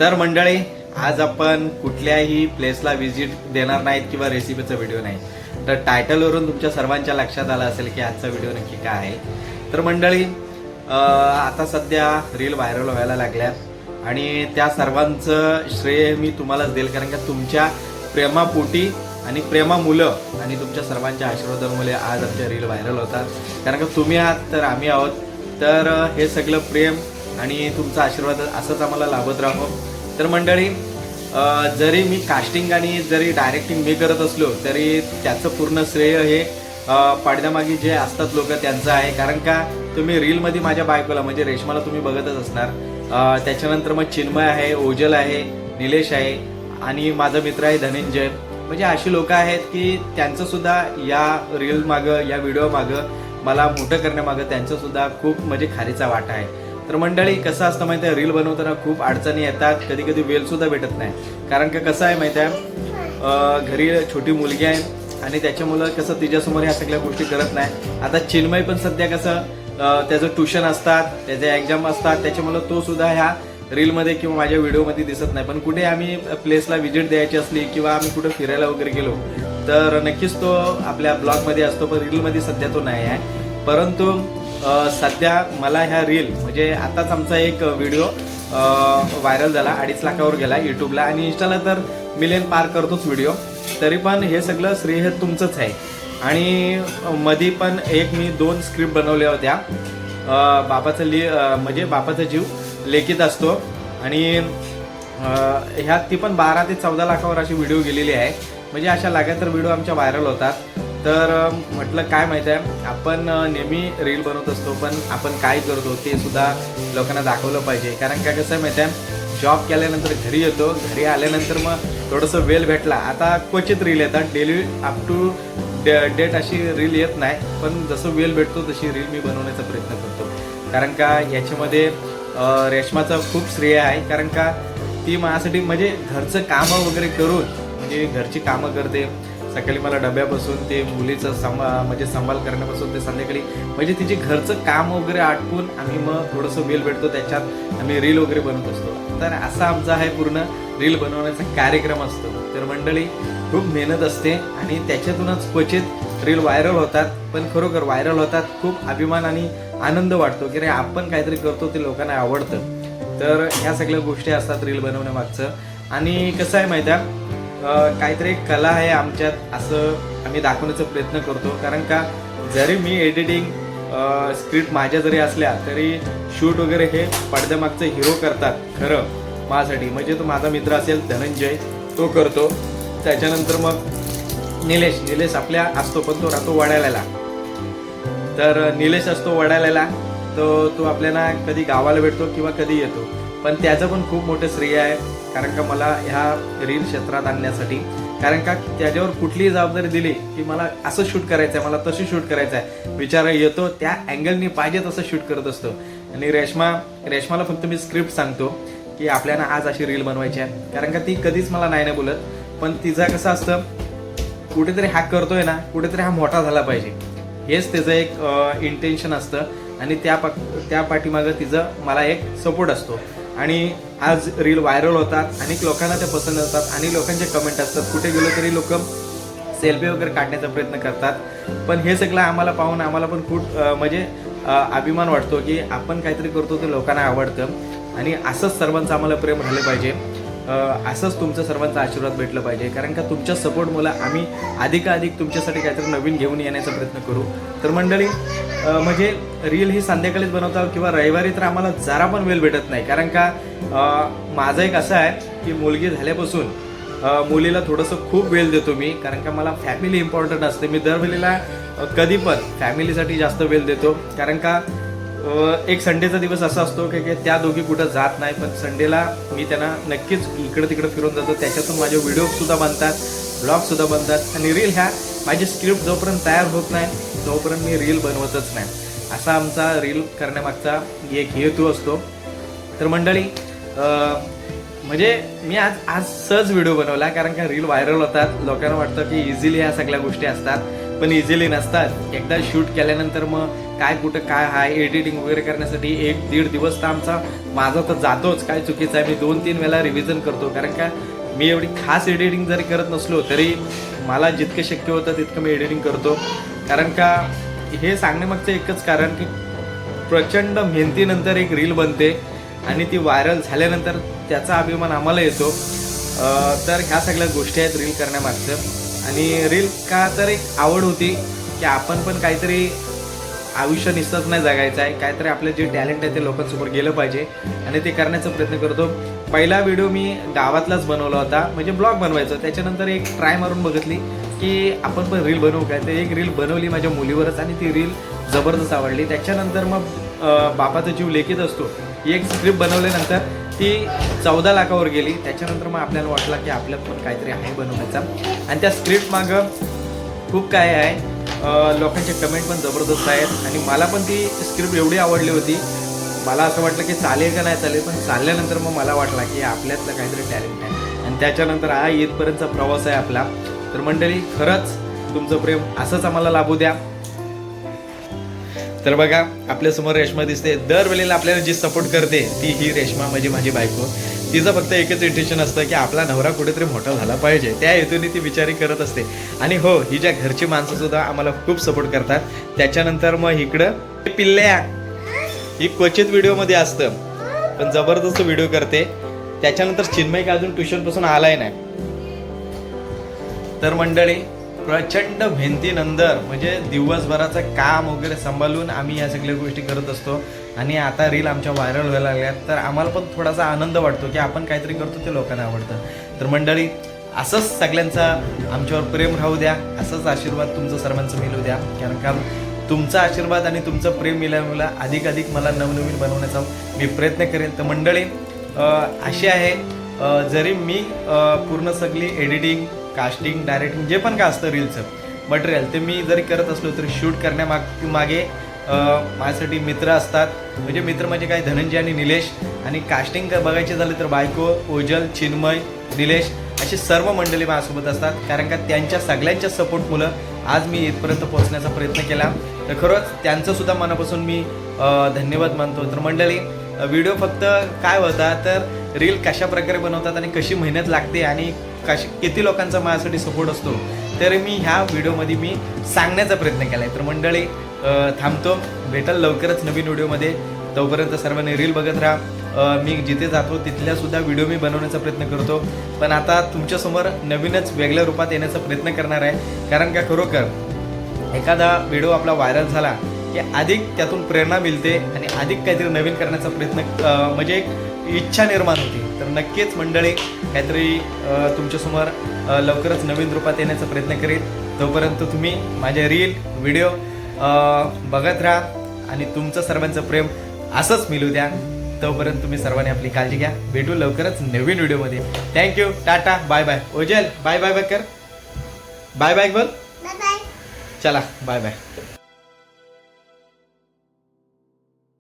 तर मंडळी आज आपण कुठल्याही प्लेसला व्हिजिट देणार नाहीत किंवा रेसिपीचा व्हिडिओ नाही. तर टायटलवरून तुमच्या सर्वांच्या लक्षात आलं असेल की आजचा व्हिडिओ नक्की काय आहे. तर मंडळी आता सध्या रील व्हायरल व्हायला लागल्या आणि त्या सर्वांचं श्रेय मी तुम्हालाच देईल कारण का तुमच्या प्रेमापोटी आणि प्रेमा मुलं आणि तुमच्या सर्वांच्या आशीर्वादामुळे आज आमच्या रील व्हायरल होतात. कारण का तुम्ही आहात तर आम्ही आहोत. तर हे सगळं प्रेम आणि तुमचा आशीर्वाद असंच आम्हाला लाभत राहो. तर मंडळी जरी मी कास्टिंग आणि जरी डायरेक्टिंग मी करत असलो तरी त्याचं पूर्ण श्रेय हे पडद्यामागे जे असतात लोक त्यांचं आहे. कारण का तुम्ही रीलमध्ये माझ्या बायकोला म्हणजे रेशमाला तुम्ही बघतच असणार. त्याच्यानंतर मग चिन्मय आहे ओजल आहे निलेश आहे आणि माझा मित्र आहे धनंजय. म्हणजे अशी लोक आहेत की त्यांचं सुद्धा या रील मागं या व्हिडिओ मागं मला मोठं करण्यामागं त्यांचं सुद्धा खूप म्हणजे खारीचा वाटा आहे. तर मंडळी कसं असतं माहिती आहे रील बनवताना खूप अडचणी येतात. कधी कधी वेळ सुद्धा भेटत नाही. कारण का कसं आहे माहिती आहे घरी छोटी मुलगी आहे आणि त्याच्यामुळं कसं तिच्यासमोर ह्या सगळ्या गोष्टी करत नाही. आता चिन्मय पण सध्या कसं त्याचं ट्युशन असतात त्याचे एक्झाम असतात. त्याच्यामुळं तो सुद्धा ह्या रीलमध्ये किंवा माझ्या व्हिडिओमध्ये दिसत नाही. पण कुठे आम्ही प्लेसला व्हिजिट द्यायची असली किंवा आम्ही कुठे फिरायला वगैरे गेलो तर नक्कीच तो आपल्या ब्लॉगमध्ये असतो पण रीलमध्ये सध्या तो नाही आहे. परंतु सध्या मला ह्या रील म्हणजे आताच आमचा एक व्हिडिओ व्हायरल झाला अडीच लाखावर गेला युट्यूबला आणि इंस्टाला तर मिलियन पार करतोच व्हिडिओ तरी पण हे सगळं श्रेय हे तुमचंच आहे. आणि मधी पण एक मी दोन स्क्रिप्ट बनवल्या होत्या. बापाचं लि म्हणजे बापाचा जीव लेखित असतो. आणि ह्यात ती पण बारा ते चौदा लाखावर अशी व्हिडिओ गेलेली आहे. म्हणजे अशा लगातार व्हिडिओ आमच्या व्हायरल होतात. तर म्हटलं काय माहीत आहे आपण नेहमी रील बनवत असतो पण आपण काय करतो ते सुद्धा लोकांना दाखवलं पाहिजे. कारण काय कसं आहे माहिती आहे जॉब केल्यानंतर घरी येतो घरी आल्यानंतर मग थोडंसं वेळ भेटला. आता क्वचित रील येतात डेली अप टू डेट अशी रील येत नाही पण जसं वेल भेटतो तशी रील मी बनवण्याचा प्रयत्न करतो. कारण का याच्यामध्ये अ, रेशमाचं खूप श्रेय आहे. कारण का ती माझ्यासाठी म्हणजे घरचं कामं वगैरे करून म्हणजे घरची कामं करते सकाळी मला डब्यापासून ते मुलीचं सांभा म्हणजे सांभाळ करण्यापासून ते संध्याकाळी म्हणजे तिचे घरचं काम वगैरे आटपून आम्ही मग थोडंसं वेल भेटतो त्याच्यात आम्ही रील वगैरे बनवत असतो. तर असा आमचा आहे पूर्ण रील बनवण्याचा कार्यक्रम असतो. तर मंडळी खूप मेहनत असते आणि त्याच्यातूनच क्वचित रील व्हायरल होतात पण खरोखर व्हायरल होतात खूप अभिमान आणि आनंद वाटतो की रे आपण काहीतरी करतो ते लोकांना आवडतं. तर ह्या सगळ्या गोष्टी असतात रील बनवण्यामागचं. आणि कसं आहे माहिती आहे काहीतरी एक कला आहे आमच्यात असं आम्ही दाखवण्याचा प्रयत्न करतो. कारण का जरी मी एडिटिंग स्क्रिप्ट माझ्या जरी असल्या तरी शूट वगैरे हे पडद्यामागचं हिरो करतात खरं माझ्यासाठी. म्हणजे तो माझा मित्र असेल धनंजय तो करतो. त्याच्यानंतर मग निलेश निलेश आपल्या असतो पण तो राहतो वडाळ्याला तर निलेश असतो वडाळ्याला तो तो आपल्याला कधी गावाला भेटतो किंवा कधी येतो. पण त्याचं पण खूप मोठं श्रेय आहे कारण का मला ह्या रील क्षेत्रात आणण्यासाठी. कारण का त्याच्यावर कुठलीही जबाबदारी दिली की मला असं शूट करायचं आहे मला तसं शूट करायचं आहे विचार येतो त्या अँगलनी पाहिजे तसं शूट करत असतो. आणि रेश्मा रेश्माला फक्त मी स्क्रिप्ट सांगतो की आपल्याला आज अशी रील बनवायची आहे. कारण का ती कधीच मला नाही ना बोलत. पण तिचं कसं असतं कुठेतरी हा करतोय ना कुठेतरी हा मोठा झाला पाहिजे. हेच त्याचं एक इंटेन्शन असतं. आणि त्या पा त्या पाठीमागं तिचं मला एक सपोर्ट असतो. आणि आज रील व्हायरल होतात अनेक लोकांना ते पसंत असतात आणि लोकांचे कमेंट असतात. कुठे गेलो तरी लोक सेल्फी वगैरे काढण्याचा प्रयत्न करतात. पण हे सगळं आम्हाला पाहून आम्हाला पण खूप म्हणजे अभिमान वाटतो की आपण काहीतरी करतो ते लोकांना आवडतं. आणि असंच सर्वांचं आम्हाला प्रेम राहिलं पाहिजे. असंच तुमचं सर्वांचा आशीर्वाद भेटलं पाहिजे. कारण का तुमच्या सपोर्टमुळे आम्ही अधिकाधिक तुमच्यासाठी काहीतरी नवीन घेऊन येण्याचा प्रयत्न करू. तर मंडळी म्हणजे रील ही संध्याकाळीच बनवता किंवा रविवारी तर आम्हाला जरा पण वेळ भेटत नाही. कारण का माझं एक असं आहे की मुलगी झाल्यापासून मुलीला थोडंसं खूप वेळ देतो मी. कारण का मला फॅमिली इम्पॉर्टंट असते. मी दरवेळेला कधी पण फॅमिलीसाठी जास्त वेळ देतो. कारण का एक संडेचा दिवस असा असतो की की त्या दोघी कुठं जात नाही पण संडेला मी त्यांना नक्कीच इकडं तिकडं फिरून जातो. त्याच्यातून माझे व्हिडिओ सुद्धा बनतात ब्लॉग सुद्धा बनतात. आणि रील ह्या माझी स्क्रिप्ट जोपर्यंत तयार होत नाही तोपर्यंत मी रील बनवतच नाही. असा आमचा रील करण्यामागचा एक हेतू असतो. तर मंडळी म्हणजे मी आज आज सहज व्हिडिओ बनवला कारण का रील व्हायरल होतात. लोकांना वाटतं की इझिली ह्या सगळ्या गोष्टी असतात पण इझिली नसतात. एकदा शूट केल्यानंतर मग काय कुठं काय आहे एडिटिंग वगैरे करण्यासाठी एक दीड दिवस तर आमचा माझा तर जातोच. काय चुकीचं आहे मी दोन तीन वेळा रिव्हिजन करतो. कारण का मी एवढी खास एडिटिंग जरी करत नसलो तरी मला जितकं शक्य होतं तितकं मी एडिटिंग करतो. कारण का हे सांगण्यामागचं एकच कारण की प्रचंड मेहनतीनंतर एक रील बनते आणि ती व्हायरल झाल्यानंतर त्याचा अभिमान आम्हाला येतो. तर ह्या सगळ्या गोष्टी आहेत रील करण्यामागचं. आणि रील का तर एक आवड होती की आपण पण काहीतरी आयुष्य निसत नाही जगायचं आहे. काहीतरी आपलं जे टॅलेंट आहे ते लोकांसमोर गेलं पाहिजे. आणि ते करण्याचा प्रयत्न करतो. पहिला व्हिडिओ मी गावातलाच बनवला होता. म्हणजे ब्लॉग बनवायचो. त्याच्यानंतर एक ट्राय मारून बघितली की आपण पण रील बनवू काय? ते एक रील बनवली माझ्या मुलीवरच आणि ती रील जबरदस्त आवडली. त्याच्यानंतर मग बापाचा जीव लेखीत असतो. ही एक स्क्रिप्ट बनवल्यानंतर ती चौदा लाखावर गेली. त्याच्यानंतर मग आपल्याला वाटलं की आपल्यात पण काहीतरी आहे बनवण्याचा आणि त्या स्क्रिप्ट मागं खूप काय आहे? लोकांचे कमेंट पण जबरदस्त आहेत. आणि मला पण ती स्क्रिप्ट एवढी आवडली होती. मला असं वाटलं की चालेल का नाही चालेल पण चालल्यानंतर मग मला वाटलं की आपल्यातलं काहीतरी टॅलेंट आहे. आणि त्याच्यानंतर हा इथपर्यंतचा प्रवास आहे आपला. तर मंडळी खरंच तुमचं प्रेम असंच आम्हाला लाभू द्या. तर बघा आपल्यासमोर रेश्मा दिसते. दरवेळेला आपल्याला जी सपोर्ट करते ती ही रेश्मा म्हणजे माझी बायको. तिचं फक्त एकच इंटेन्शन असतं की आपला नवरा कुठेतरी मोठा झाला पाहिजे. त्या हेतूने ती विचारी करत असते. आणि हो ही ज्या घरची माणसं सुद्धा आम्हाला खूप सपोर्ट करतात. त्याच्यानंतर मग इकडं पिल्ल्या. ही क्वचित व्हिडिओमध्ये असतं. पण जबरदस्त व्हिडिओ करते. त्याच्यानंतर चिन्मय का अजून ट्युशनपासून आलाय नाही. तर मंडळी प्रचंड भिंतीनंतर म्हणजे दिवसभराचं काम वगैरे सांभाळून आम्ही या सगळ्या गोष्टी करत असतो. आणि आता रील आमच्या व्हायरल व्हायला लागल्यात. तर आम्हाला पण थोडासा आनंद वाटतो की आपण काहीतरी करतो ते लोकांना आवडतं. तर मंडळी असंच सगळ्यांचा आमच्यावर प्रेम राहू द्या. असंच आशीर्वाद तुमचं सर्वांचं मिळू द्या. कारण का तुमचा आशीर्वाद आणि तुमचं प्रेम मिळाल्यामुळे अधिक अधिक मला नवनवीन बनवण्याचा मी प्रयत्न करेन. तर मंडळी अशी आहे. जरी मी पूर्ण सगळी एडिटिंग कास्टिंग डायरेक्टिंग जे पण काय असतं रीलचं मटेरियल ते मी जरी करत असलो तरी शूट करण्यामाग मागे माझ्यासाठी मित्र असतात. म्हणजे मित्र म्हणजे काय? धनंजय आणि निलेश. आणि कास्टिंग बघायचे झाले तर बायको ओजल चिन्मय निलेश अशी सर्व मंडळी माझ्यासोबत असतात. कारण का? त्यांच्या सगळ्यांच्या सपोर्टमुळं आज मी इथपर्यंत पोहोचण्याचा प्रयत्न केला. तर खरंच त्यांचंसुद्धा मनापासून मी धन्यवाद मानतो. तर मंडळी व्हिडिओ फक्त काय होता? तर रील कशा प्रकारे बनवतात आणि कशी मेहनत लागते आणि कशी किती लोकांचा माझ्यासाठी सपोर्ट असतो तर मी ह्या व्हिडिओमध्ये मी सांगण्याचा प्रयत्न केला आहे तर मंडळी थांबतो. भेटल लवकरच नवीन व्हिडिओमध्ये. तोपर्यंत सर्वांनी रील बघत राहा. मी जिथे जातो तिथल्यासुद्धा व्हिडिओ मी बनवण्याचा प्रयत्न करतो. पण आता तुमच्यासमोर नवीनच वेगळ्या रूपात येण्याचा प्रयत्न करणार आहे. कारण का खरोखर एखादा व्हिडिओ आपला व्हायरल झाला की अधिक त्यातून प्रेरणा मिळते आणि अधिक काहीतरी नवीन करण्याचा प्रयत्न म्हणजे एक इच्छा निर्माण होते. तर नक्कीच मंडळी काहीतरी तुमच्यासमोर लवकरच नवीन रूपात येण्याचा प्रयत्न करेन. तोपर्यंत तुम्ही माझे रील व्हिडिओ बघत राहा आणि तुमचं सर्वांचं प्रेम असंच मिळू द्या. तोपर्यंत तुम्ही सर्वांनी आपली काळजी घ्या. भेटू लवकरच नवीन व्हिडिओमध्ये thank you tata bye bye Ojal bye bye bye कर बाय बाय बोल चला बाय बाय